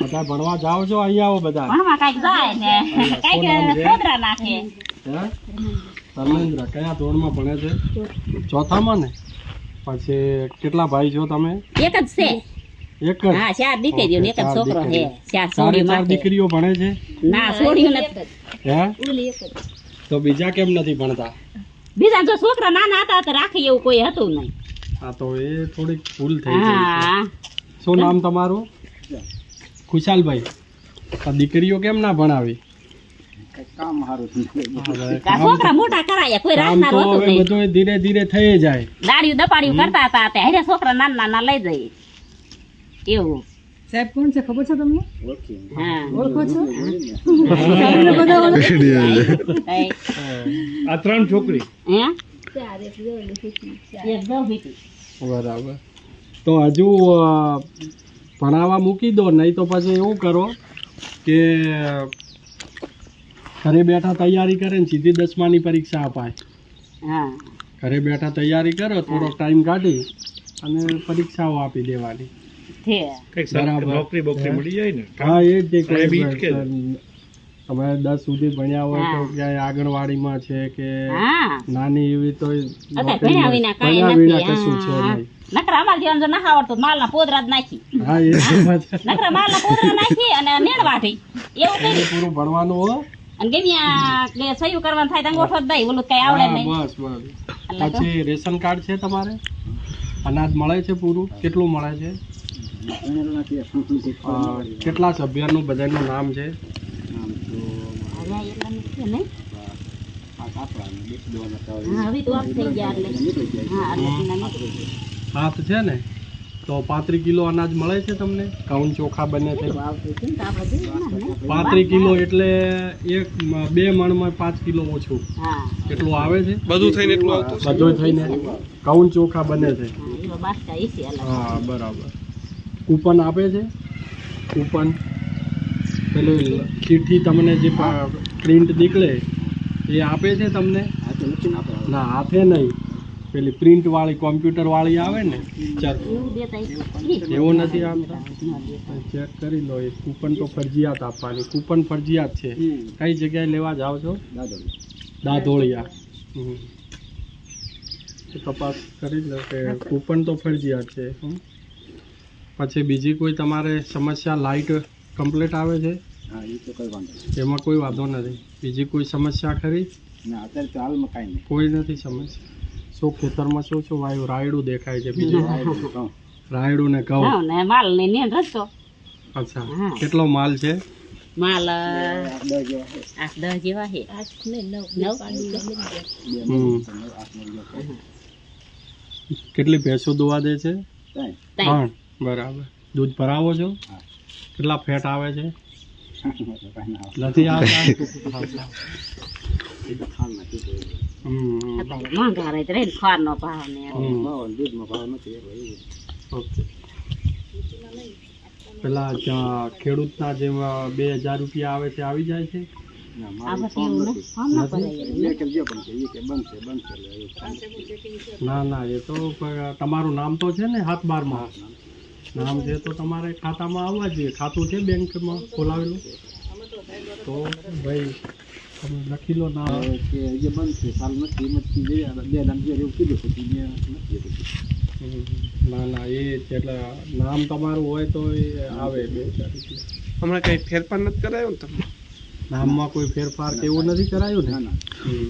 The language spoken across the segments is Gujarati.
બધા ભણવા જાઓ છો અહીંયા આવો બધા. ભણવા કાંઈક જાય ને. કાંઈક ખોદરા નાખે. ધર્મેન્દ્ર કયા ધોરણમાં ભણે છે? ચોથામાં ને? પછી કેટલા ભાઈ છો તમે? એક જ છે. એક જ? હા ચાર દીકરીઓ ને એક જ છોકરો છે. ચાર ચારે ચાર દીકરીઓ ભણે છે? ના છોડીઓ નથી. હે? તો બીજા કેમ નથી ભણતા? બીજા જો છોકરા નાના હતા તો રાખી એવું કોઈ હતું નહીં. હા તો એ થોડીક ભૂલ થઈ ગઈ છે. હા. શું નામ તમારું? ખુશાલભાઈ. આ દીકરીઓ કેમ ના ભણાવી? છોકરા મોટા કરાયા કોઈ કામ રાખનાર તો નહીં બધું ધીરે ધીરે થઈ જાય. દાડિયું દપાડિયું કરતા હતા તે. હારે છોકરા નાના નાના લઈ જઈએ. એવું. સાહેબ કોણ છે? ખબર છે તમને? હા. ઓળખો છો? આ ત્રણ છોકરી. હે. બરાબર. તો હજુ ભણાવવા મૂકી દો નહીં તો પછી એવું કરો કે ઘરે બેઠા તૈયારી કરે ને સીધી દસમાની પરીક્ષા અપાય. ઘરે બેઠા તૈયારી કરો થોડોક ટાઈમ કાઢી અને પરીક્ષાઓ આપી દેવાની. નોકરી બોકરી મળી જાય ને? હા એ જ. તમે દસ સુધી ભણ્યા હોય તો. ક્યાંય આંગણવાડીમાં છે કે નાની એવી તો ભણ્યા વિના કશું છે નહીં. નકરા અમારે જેવા જો ના આવડતું માલના પોદરા જ નાખી. હા એ નકરા માલના પોદરા નાખી અને નેણ વાઢી એવું કરી પૂરું ભણવાનું હો. અને ગમ્યા કે સહયું કરવાનું થાય તો અંગોઠો જ દઈ ઓલું કઈ આવડે નહીં. બસ બસ. પછી રેશન કાર્ડ છે તમારે? અનાજ મળે છે પૂરું? કેટલું મળે છે? કેટલા સભ્યનું બધાનું નામ છે? હવે તો થઈ ગયા એટલે. હા, સાત છે ને તો પાંત્રીસ કિલો અનાજ મળે છે તમને? ઘઉં ચોખા બને છે? પાંત્રીસ કિલો એટલે એક બે મણમાં પાંચ કિલો ઓછું. એટલું આવે છે? બધું થઈને એટલું આવતું બધું થઈને. ઘઉં ચોખા બને છે. હા, બરાબર. કૂપન આપે છે? કૂપન. પેલું ચીઠ્ઠી તમને જે પ્રિન્ટ નીકળે એ આપે છે તમને? ના હાથે નહીં. પેલી પ્રિન્ટ વાળી કોમ્પ્યુટર વાળી આવે ને ચાલ. એવું નથી આપતા ચેક કરી લો એ કૂપન તો ફરજિયાત આપવાની. કૂપન ફરજિયાત છે. કઈ જગ્યાએ લેવા જાઓ છો? દાધોળિયા. તપાસ કરી લો કે કૂપન તો ફરજિયાત છે. પછી બીજી કોઈ તમારે સમસ્યા લાઇટ કમ્પ્લીટ આવે છે? એમાં કોઈ વાંધો નથી. બીજી કોઈ સમસ્યા ખરી? કોઈ નથી સમસ્યા. શું ખેતરમાં શું શું વાયુ રાયડું દેખાય છે બીજું? રાયડું ને ઘઉં. ને માલ ને નેણ રસ્તો અચ્છા. કેટલો માલ છે? માલ આઠ દસ જેવા છે. નવ. હમ. કેટલી ભેંસો દોવા દે છે? ત્રણ. બરાબર. દૂધ ભરાવો છો? કેટલા ફેટ આવે છે? નથી આવતા? મોંઘા રહે રહે ને ભાવ ઓકે પેલા ખેડૂતના જે બે હજાર રૂપિયા આવે છે આવી જાય છે ના ના એ તો તમારું નામ તો છે ને હાથ બારમાં નામ છે તો તમારે ખાતામાં આવવા જોઈએ ખાતું છે બેંકમાં ખોલાવેલું તો ભાઈ લખી લો નામ હમ. ના ના એ એટલે નામ તમારું હોય તો એ આવે બે હજાર હમણાં કંઈ ફેરફાર નથી કરાયો ને તમે? નામમાં કોઈ ફેરફાર કે એવું નથી કરાયું ને? હમ.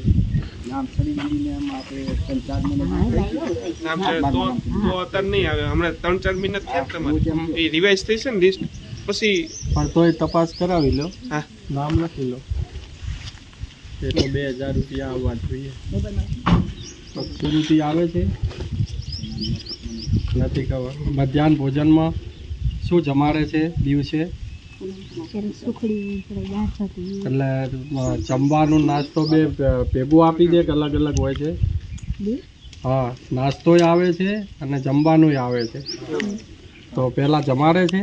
નામ છે તો તો અત્યારે નહીં આવે. હમણાં ત્રણ ચાર મહિના થયા તમારે. એ રિવાઇઝ થઈ છે ને લિસ્ટ પછી પણ તોય તપાસ કરાવી લો. હા. નામ લખી લો. એ તો બે હજાર રૂપિયા આવવા જોઈએ. સુરુચિ આવે છે. નથી ખબર. મધ્યાહન ભોજનમાં શું જમાડે છે દિવસે? એટલે જમવાનું નાસ્તો બે ભેગું આપી દે કે અલગ અલગ હોય છે? હા નાસ્તોય આવે છે અને જમવાનુંય આવે છે. તો પહેલાં જમાડે છે?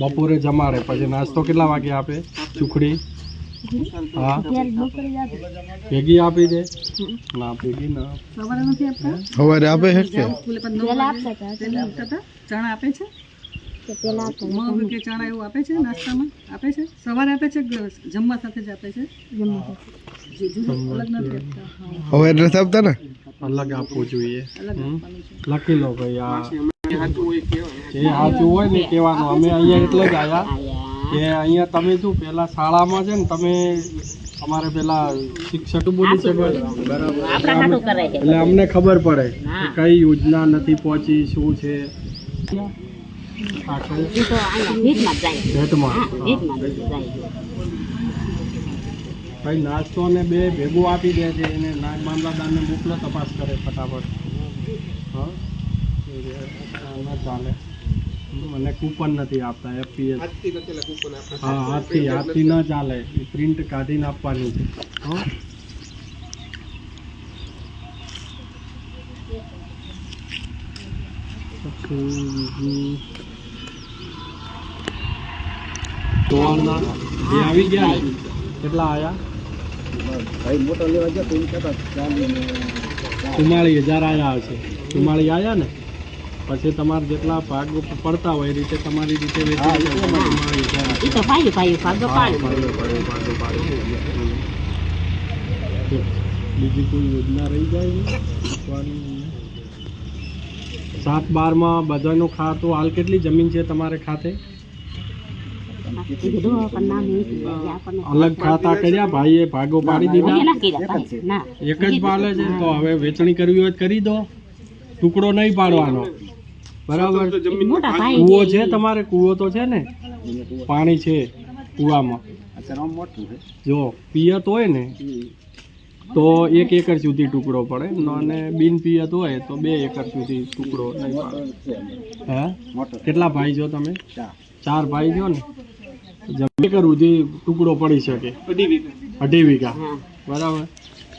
બપોરે જમાડે. પછી નાસ્તો કેટલા વાગે આપે? ચૂખડી હા. ભેગી આપી દે. ના ભેગી ના. સવારે નથી આપતા? સવારે આપે છે કે? ચણા આપે છે? મગ કે ચણા એવું આપે છે? નાસ્તામાં? આપે છે? સવારે આપે છે જમવા સાથે જ આપે છે? જે જુદું આપતા. હવે નથી આપતા ને? અલગ આપવું જોઈએ. લખી લો ભાઈ આ. હોય જે સાચું હોય ને કહેવાનું. અમે અહીંયા એટલે જ આવ્યા કે અહીંયા તમે શું પેલા શાળામાં છે ને તમે અમારે પેલા શિક્ષક બોલી છે બરાબર એટલે અમને ખબર પડે કે કઈ યોજના નથી પહોંચી શું છે. ભાઈ નાસ્તો ને બે ભેગું આપી દે છે એને નાગ મામલાદારને મોકલો તપાસ કરે ફટાફટ હા ચાલે મને કૂપન નથી આપતા એફપીએસ હા હાથથી હાથથી ન ચાલે. એ પ્રિન્ટ કાઢીને આપવાની છે. હં? પછી બીજું ચોળના એ આવી ગયા ને? કેટલા આવ્યા ચુમ્માળી હજાર આવ્યા હશે. ચુમ્માળી આવ્યા ને? પછી તમારે જેટલા ભાગ પડતા હોય એ રીતે તમારી રીતે વેચી તો પાડ્યો, પાડ્યો. બીજી કોઈ યોજના રહી જાય સાત બારમાં બધાનું ખાતું હાલ કેટલી જમીન છે તમારે ખાતે? અલગ ખાતા કર્યા ભાઈએ ભાગો પાડી દીધા? એક જ પાડે છે? તો હવે વેચણી કરવી હોય કરી દો. ટુકડો નહીં પાડવાનો. બરાબર? કૂવો છે તમારે? કૂવો તો છે ને? પાણી છે કૂવામાં. જો પિયત હોય ને તો એક એકર સુધી ટુકડો પડે. ન અને બિન પિયત હોય તો બે એકર સુધી ટુકડો નહીં પડે. હે? કેટલા ભાઈ છો તમે? ચાર. ભાઈ છો ને? જમીન એકર સુધી ટુકડો પડી શકે. અઢી વીઘા. બરાબર?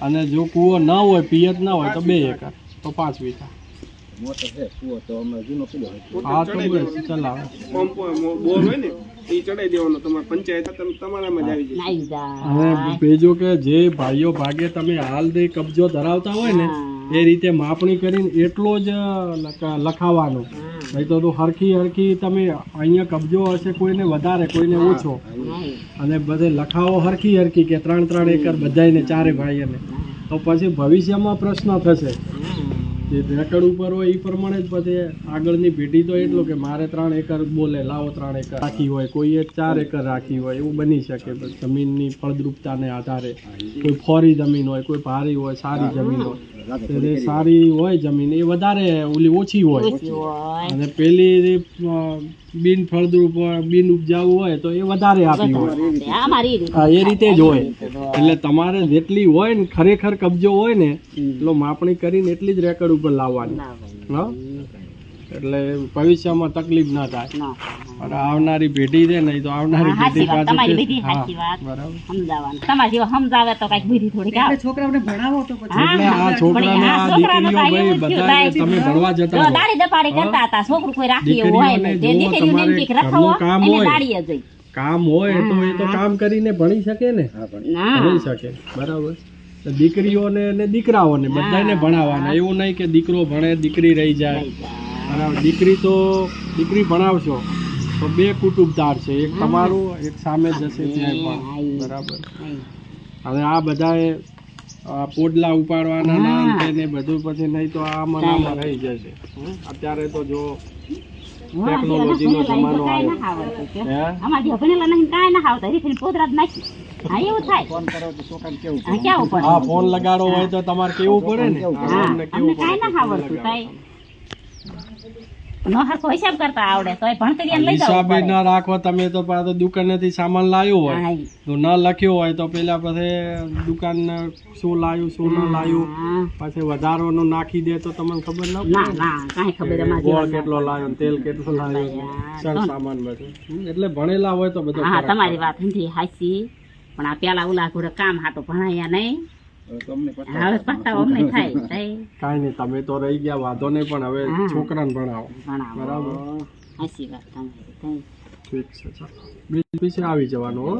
અને જો કૂવો ના હોય પિયત ના હોય તો બે એકર તો પાંચ વીઘા. હા તો ચલાવે. પંપ બોર હોય ને એ ચડાઈ દેવાનો. તમારે પંચાયત તમ- તમારામાં જ આવી જાય જાય કે જે ભાઈઓ ભાગે તમે હાલ દે કબજો ધરાવતા હોય ને એ રીતે માપણી કરીને એટલો જ લખાવાનો. નહીં તો તો હરખી હરખી તમે અહીંયા કબજો હશે કોઈને વધારે કોઈને ઓછો. અને બધે લખાવો હરખી હરખી કે ત્રણ ત્રણ એકર બધાને ચારે ભાઈઓને. તો પછી ભવિષ્યમાં પ્રશ્ન થશે. જે રેકડ ઉપર હોય એ પ્રમાણે જ પછી આગળની પેઢી તો એટલું કે મારે ત્રણ એકર બોલે, લાવો ત્રણ એકર રાખી હોય કોઈએ ચાર એકર રાખી હોય, એવું બની શકે. જમીનની ફળદ્રુપતાને આધારે કોઈ ફોરી જમીન હોય, કોઈ ભારી હોય, સારી જમીન હોય સારી હોય જમીન. એ વધારે ઓલી ઓછી હોય. અને પેલી બિન ફળદ્રુપ બિન ઉપજાઉ હોય તો એ વધારે આપી હોય. હા એ રીતે જ હોય. એટલે તમારે જેટલી હોય ને ખરેખર કબજો હોય ને એટલો માપણી કરીને એટલી જ રેકર્ડ ઉપર લાવવાની. હા? એટલે ભવિષ્યમાં તકલીફ ના થાય. અને આવનારી પેઢી છે ને તો આવનારી પેઢી બધી સાચી વાત. સમજાવવાનું. તમારે જેવા સમજાવે તો કંઈક બુદ્ધિ થોડી આવે. છોકરાઓને ભણાવો તો પછી. એટલે આ છોકરાને આ દીકરીઓ ભાઈ બધા તમે ભણવા જતા હો દાડી દપાડી કરતા હતા છોકરું કોઈ રાખી એવું હોય ને જે દીકરીઓને એમ કે એને હોય. દાડીએ જઈ. કામ હોય તો એ તો કામ કરીને ભણી શકે ને? ભણી. શકે. બરાબર. દીકરીઓને ને દીકરાઓને બધાને ભણાવવાના. એવું નહીં કે દીકરો ભણે દીકરી રહી જાય. બરાબર દીકરી તો દીકરી ભણાવશો તો બે કુટુંબદાર છે. એક તમારું એક સામે જશે ત્યાં પણ. બરાબર. હવે આ બધાએ પોડલા ઉપાડવાના ના હા. અંતે ને બધું પછી નહીં તો આ મનામાં રહી જશે. અત્યારે તો જો ટેકનોલોજીનો જમાનો આવ્યો. ફોન લગાડો હોય તો તમારે કેવું પડે ને? કેવું પડે? ના નો હરખો હિસાબ કરતા આવડે તો એ લઈ જવું ના રાખો તમે તો પાછો દુકાનેથી સામાન લાવ્યો હોય. તો ન લખ્યો હોય તો પેલા પછી દુકાન શું લાવ્યું શું ન લાવ્યું. પછી વધારાનું નાખી દે તો તમને ખબર ન ના ના કાંઈ ખબર અમારા ગોળ કેટલો લાવ્યો તેલ કેટલું લાવ્યો સર સામાન બધું એટલે ભણેલા હોય તો બધું હા તમારી વાત નથી હાચી. પણ આ પેલા ઓલા ઘોડે કામ હાટો ભણાયા નહીં. હવે પસ્તાવો અમને થાય કાંઈ નહીં તમે તો રહી ગયા વાંધો નહીં પણ હવે છોકરાને ભણાવો. ભણાવો. બરાબર? હાચી વાત તમારી ઠીક છે ચાલો. બીજ પીછે આવી જવાનું હો.